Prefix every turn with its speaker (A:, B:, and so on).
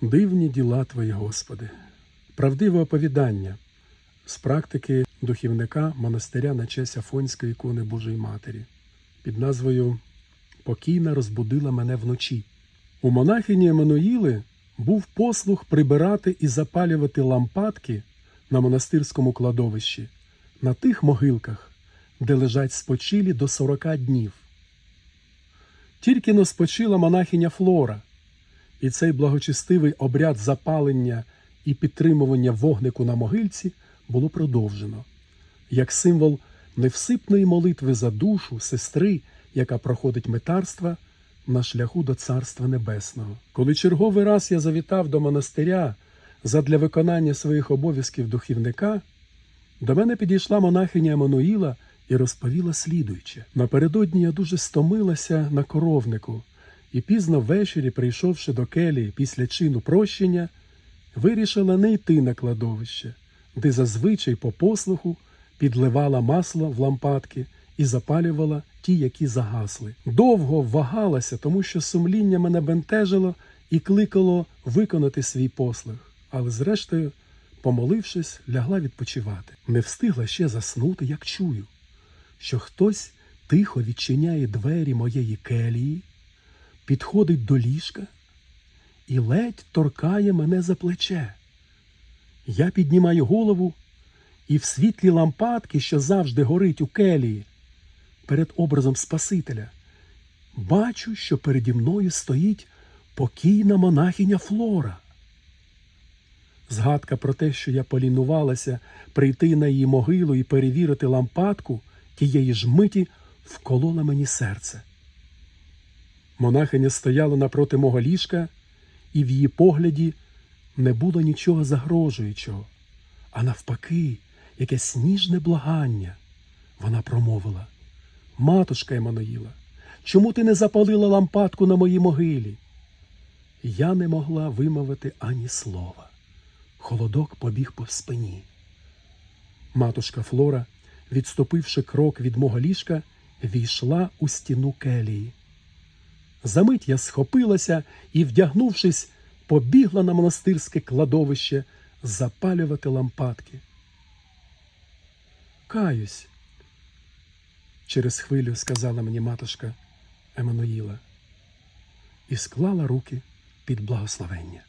A: Дивні діла Твої, Господи, правдиве оповідання з практики духівника монастиря на честь Афонської ікони Божої Матері під назвою Покійна розбудила мене вночі. У монахині Еммануїли був послуг прибирати і запалювати лампадки на монастирському кладовищі на тих могилках, де лежать спочилі до 40 днів. Тільки но спочила монахиня Флора, і цей благочестивий обряд запалення і підтримування вогнику на могильці було продовжено, як символ невсипної молитви за душу сестри, яка проходить метарства на шляху до Царства Небесного. Коли черговий раз я завітав до монастиря задля виконання своїх обов'язків духівника, до мене підійшла монахиня Еммануїла і розповіла слідуюче. Напередодні я дуже стомилася на коровнику, і пізно ввечері, прийшовши до келії після чину прощення, вирішила не йти на кладовище, де зазвичай по послуху підливала масло в лампадки і запалювала ті, які загасли. Довго вагалася, тому що сумління мене бентежило і кликало виконати свій послуг, але зрештою, помолившись, лягла відпочивати. Не встигла ще заснути, як чую, що хтось тихо відчиняє двері моєї келії, підходить до ліжка і ледь торкає мене за плече. Я піднімаю голову і в світлі лампадки, що завжди горить у келії, перед образом Спасителя, бачу, що переді мною стоїть покійна монахиня Флора. Згадка про те, що я полінувалася прийти на її могилу і перевірити лампадку тієї ж миті вколола мені серце. Монахиня стояла напроти мого ліжка, і в її погляді не було нічого загрожуючого, а навпаки, якесь ніжне благання. Вона промовила: Матушка Еммануїла, чому ти не запалила лампадку на моїй могилі? Я не могла вимовити ані слова. Холодок побіг по спині. Матушка Флора, відступивши крок від мого ліжка, війшла у стіну келії. Замить я схопилася і, вдягнувшись, побігла на монастирське кладовище запалювати лампадки. Каюсь, через хвилю сказала мені матушка Еммануїла і склала руки під благословення.